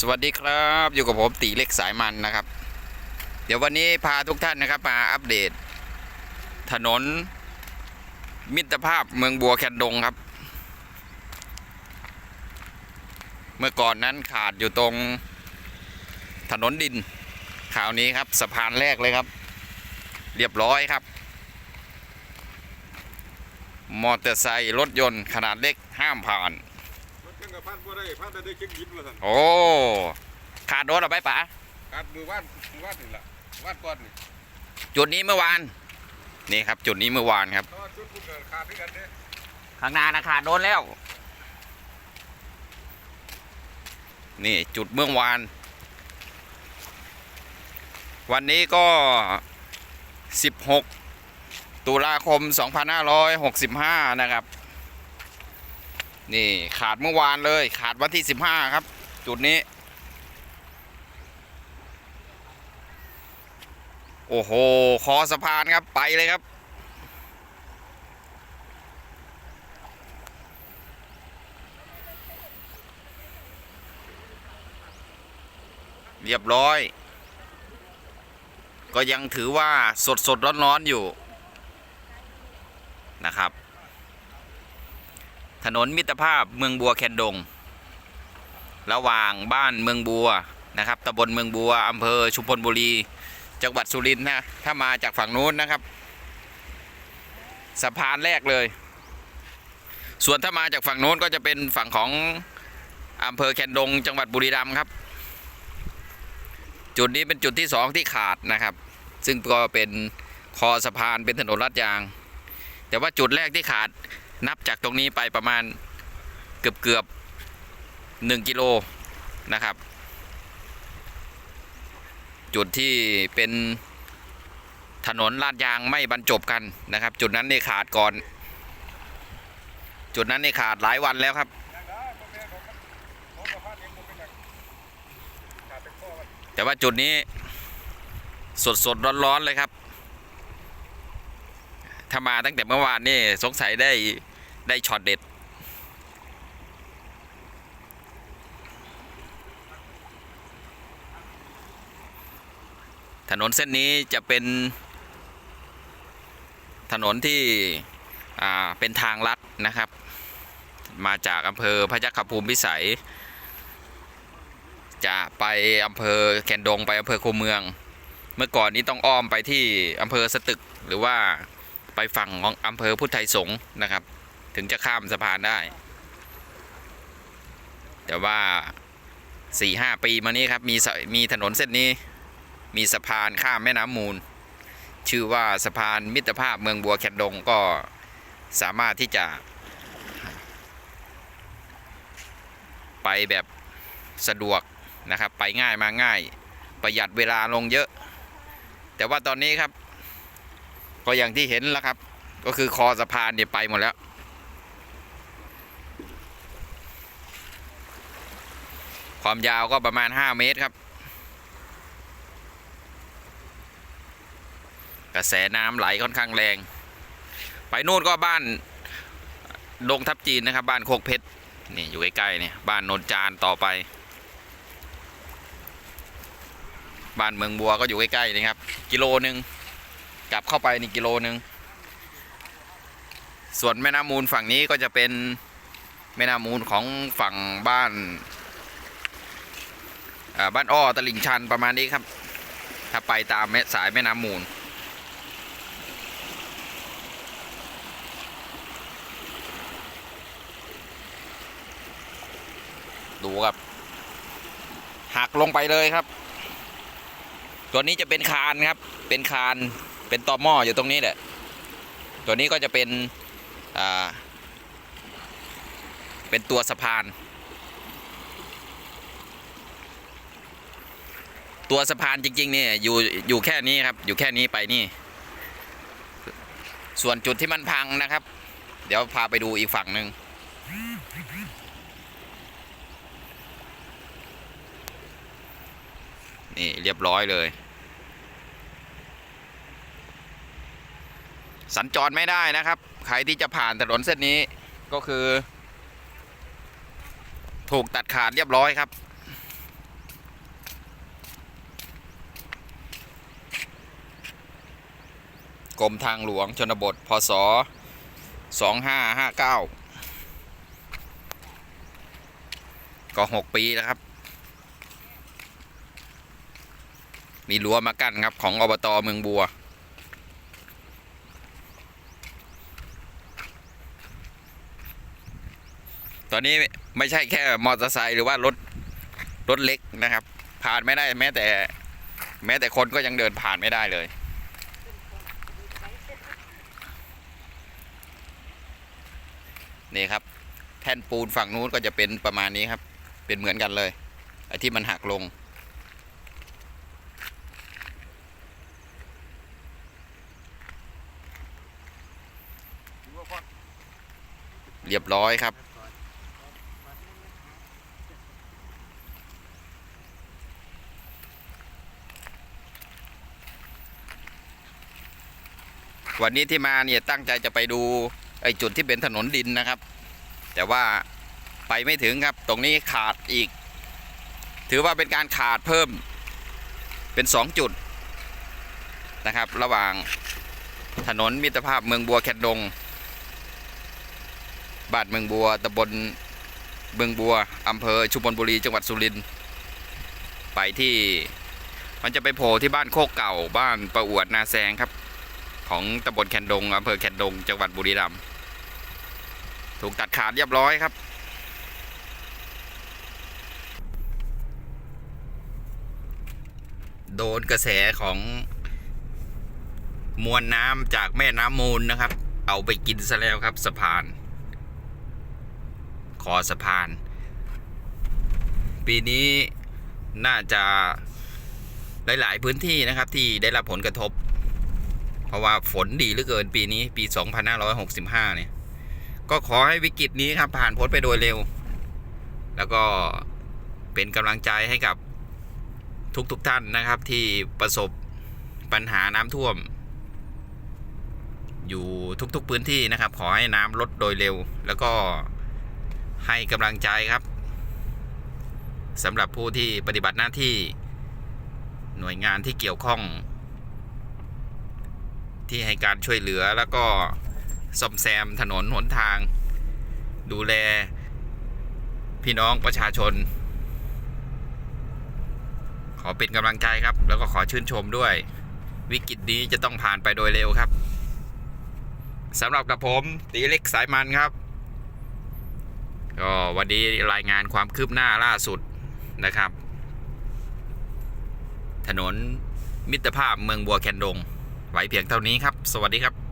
สวัสดีครับอยู่กับผมตีเล็กสายมันนะครับ เดี๋ยววันนี้พาทุกท่านนะครับมาอัปเดต ถนน มิตรภาพเมืองบัวแคนดงครับ เมื่อก่อนนั้นขาดอยู่ตรงถนนดินข่าวนี้ครับสะพานแรกเลยครับ เรียบร้อยครับ มอเตอร์ไซค์รถยนต์ขนาดเล็กห้ามผ่าน กับพันบ่ได้พันได้เช็คยินละท่านโอ้ ขาดโดนเอาไปปะการมือว่านมือว่านนี่ล่ะว่านก้อนนี่จุดนี้เมื่อวาน นี่ครับ จุดนี้เมื่อวานครับเพราะว่าชุดคุณเกิดขาดด้วยกันเด้ข้างหน้านะขาดโดนแล้ว นี่จุดเมื่อวาน วันนี้ก็ 16 ตุลาคม 2565 นะครับ นี่ขาดเมื่อวานเลยขาดวันที่15ครับ จุดนี้ โอ้โห คอสะพานครับไปเลยครับ เรียบร้อย ก็ยังถือว่าสดสดร้อนร้อนๆอยู่นะครับ ถนนมิตรภาพเมืองบัวแคนดง ระหว่างบ้านเมืองบัวนะครับตำบลเมืองบัวอำเภอชุมพลบุรี จังหวัดสุรินทร์นะถ้ามาจากฝั่งนู้นนะครับ สะพานแรกเลย ส่วนถ้ามาจากฝั่งนู้นก็จะเป็นฝั่งของอำเภอแคนดง จังหวัดบุรีรัมย์ครับ จุดนี้เป็นจุดที่สองที่ขาดนะครับ ซึ่งก็เป็นคอสะพานเป็นถนนลาดยาง แต่ว่าจุดแรกที่ขาด นับจากตรงนี้ไปประมาณเกือบเกือบหนึ่งกิโลนะครับ จุดที่เป็นถนนลาดยางไม่บรรจบกันนะครับ จุดนั้นนี่ขาดก่อน จุดนั้นนี่ขาดหลายวันแล้วครับ แต่ว่าจุดนี้สดสดร้อนร้อนๆเลยครับ ถ้ามาตั้งแต่เมื่อวานนี่สงสัยได้ได้ช็อตเด็ด ถนนเส้นนี้จะเป็น ถนนที่เป็นทางลัดนะครับ มาจากอำเภอพระยัคฆภูมิพิสัย จะไปอำเภอแคนดงไปอำเภอคูเมือง เมื่อก่อนนี้ต้องอ้อมไปที่อำเภอสตึกหรือว่า ไปฝั่งของอำเภอพุทธไทยสงฆ์นะครับ ถึงจะข้ามสะพานได้ แต่ว่าสี่ห้าปีมานี้ครับมีมีถนนเส้นนี้ มีสะพานข้ามแม่น้ำมูล ชื่อว่าสะพานมิตรภาพเมืองบัวแคนดงก็สามารถที่จะ ไปแบบสะดวกนะครับ ไปง่ายมาง่าย ประหยัดเวลาลงเยอะ แต่ว่าตอนนี้ครับ ก็อย่างที่เห็นแล้วครับ ก็คือคอสะพานเนี่ยไปหมดแล้ว ความยาวก็ประมาณ 5 เมตรครับ กระแสน้ำไหลค่อนข้างแรง ไปนู่นก็บ้านดงทับจีนนะครับ บ้านโคกเพชรนี่อยู่ใกล้ๆเนี่ยบ้านโนนจานต่อไป บ้านเมืองบัวก็อยู่ใกล้ๆนี่ครับ กิโลหนึ่ง กลับเข้าไปนี่กิโลหนึ่งส่วนแม่น้ำมูลฝั่งนี้ก็จะเป็นแม่น้ำมูลของฝั่งบ้านอ่าบ้านอ้อตลิ่งชันประมาณนี้ครับ ถ้าไปตามสายแม่น้ำมูล ดูครับหักลงไปเลยครับ ตัวนี้จะเป็นคานครับ เป็นคาน เป็นต่อหม้ออยู่ตรงนี้แหละ ตัวนี้ก็จะเป็นอ่าเป็นตัวสะพาน ตัวสะพานจริงๆเนี่ยอยู่อยู่แค่นี้ครับ อยู่แค่นี้ไปนี่ ส่วนจุดที่มันพังนะครับ เดี๋ยวพาไปดูอีกฝั่งหนึ่งนี่เรียบร้อยเลย สัญจรไม่ได้นะครับ ใครที่จะผ่านถนนเส้นนี้ก็คือ ถูกตัดขาดเรียบร้อยครับ กรมทางหลวงชนบท พศ 2559 ก็ 6 ปีแล้วครับ มีรั้วมากั้นครับของอบตเมืองบัว ตอนนี้ไม่ใช่แค่มอเตอร์ไซค์หรือว่ารถรถเล็กนะครับ ผ่านไม่ได้แม้แต่ แม้แต่คนก็ยังเดินผ่านไม่ได้เลย นี่ครับ แท่นปูนฝั่งนู้นก็จะเป็นประมาณนี้ครับ เป็นเหมือนกันเลยไอ้ที่มันหักลงเรียบร้อยครับ วันนี้ที่มาเนี่ยตั้งใจจะไปดูไอ้จุดที่เป็นถนนดินนะครับ แต่ว่าไปไม่ถึงครับตรงนี้ขาดอีก ถือว่าเป็นการขาดเพิ่มเป็นสองจุดนะครับ ระหว่างถนนมิตรภาพเมืองบัวแคนดงบ้านเมืองบัวตำบลเมืองบัวอำเภอชุมพลบุรีจังหวัดสุรินทร์ไปที่มันจะไปโผล่ที่บ้านโคกเก่าบ้านประอวดนาแซงครับ ของตำบลแคนดงอำเภอแคนดง จังหวัดบุรีรัมย์ถูกตัดขาดเรียบร้อยครับ โดนกระแสของมวลน้ำจากแม่น้ำมูลนะครับ เอาไปกินซะแล้วครับสะพาน คอสะพาน ปีนี้น่าจะหลาย ๆ พื้นที่นะครับที่ได้รับผลกระทบ ราะว่าฝนดีเหลือเกินปีนี้ปี 2565 เนี่ย ก็ขอให้วิกฤตนี้ครับผ่านพ้นไปโดยเร็ว แล้วก็เป็นกำลังใจให้กับทุกๆทท่านนะครับที่ประสบปัญหาน้ำท่วม อยู่ทุกๆพื้นที่นะครับ ขอให้น้ำลดโดยเร็ว แล้วก็ให้กำลังใจครับสำหรับผู้ที่ปฏิบัติหน้าที่หน่วยงานที่เกี่ยวข้อง ที่ให้การช่วยเหลือแล้วก็ซ่อมแซมถนนหนทาง ดูแลพี่น้องประชาชน ขอเป็นกำลังใจครับ แล้วก็ขอชื่นชมด้วย วิกฤตนี้จะต้องผ่านไปโดยเร็วครับสำหรับกับผมตีเล็กสายมันครับก็วันนี้รายงานความคืบหน้าล่าสุดนะครับ ถนนมิตรภาพเมืองบัวแคนดง ไว้เพียงเท่านี้ครับ สวัสดีครับ